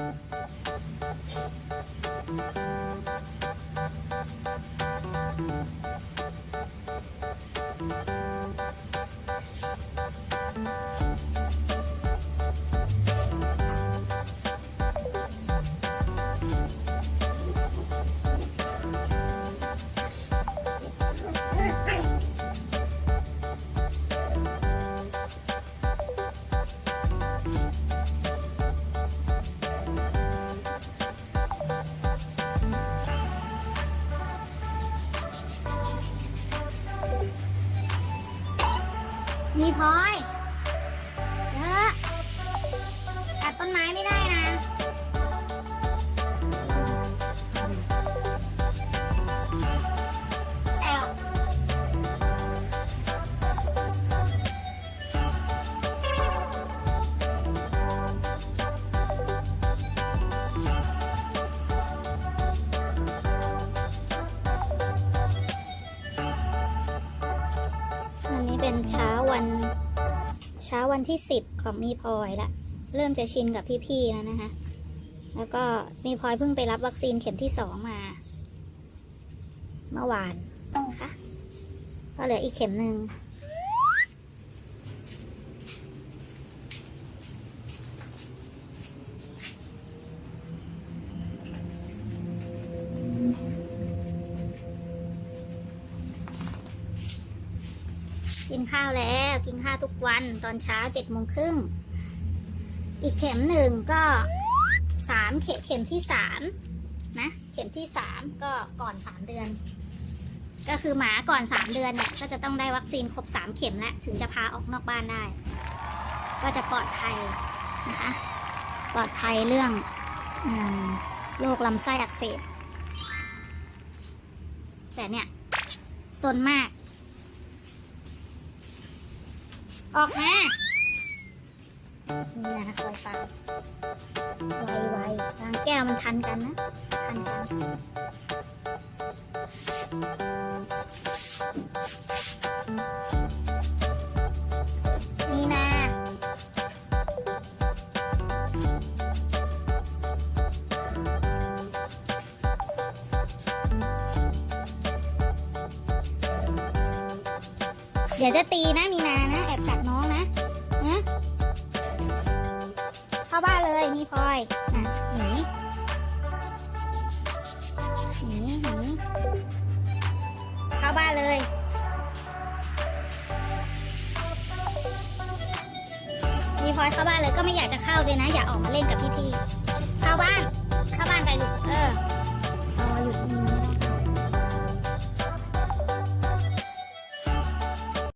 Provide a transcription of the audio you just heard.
Thank you. มีพลอยเยอะตัดต้นไม้ไม่ได้นะ เป็นเช้าวันเช้าวันที่สิบของมีพลอยละ เริ่มจะชินกับพี่ๆแล้วนะคะ แล้วก็มีพลอยเพิ่งไปรับวัคซีนเข็มที่สองมา เมื่อวานนะคะก็เหลืออีกเข็มหนึ่ง กินข้าวแล้วกินข้าวทุกวันตอนเช้าเจ็ดโมงครึ่งอีกเข็มหนึ่งก็สามเข็มเข็มที่สามนะเข็มที่สามก็ก่อนสามเดือน ก็คือหมาก่อนสามเดือนเนี่ยก็จะต้องได้วัคซีนครบสามเข็มแล้วถึงจะพาออกนอกบ้านได้ ก็จะปลอดภัยนะคะปลอดภัยเรื่องอโรคลำไส้อักเสบแต่เนี่ยซนมาก ออกมา นี่นะคะคอยฟังไวไวๆล้างแก้วมันทันกันนะ ทันกัน เดี๋ยวจะตีนะมีนานะ แอบกักน้องนะนะเข้าบ้านเลยมีพลอยอะหนีหนีหนีเข้าบ้านเลยมีพลอยเข้าบ้านเลยก็ไม่อยากจะเข้าเลยนะ อยากออกมาเล่นกับพี่ๆเข้าบ้าน เข้าบ้านไปลูกเออ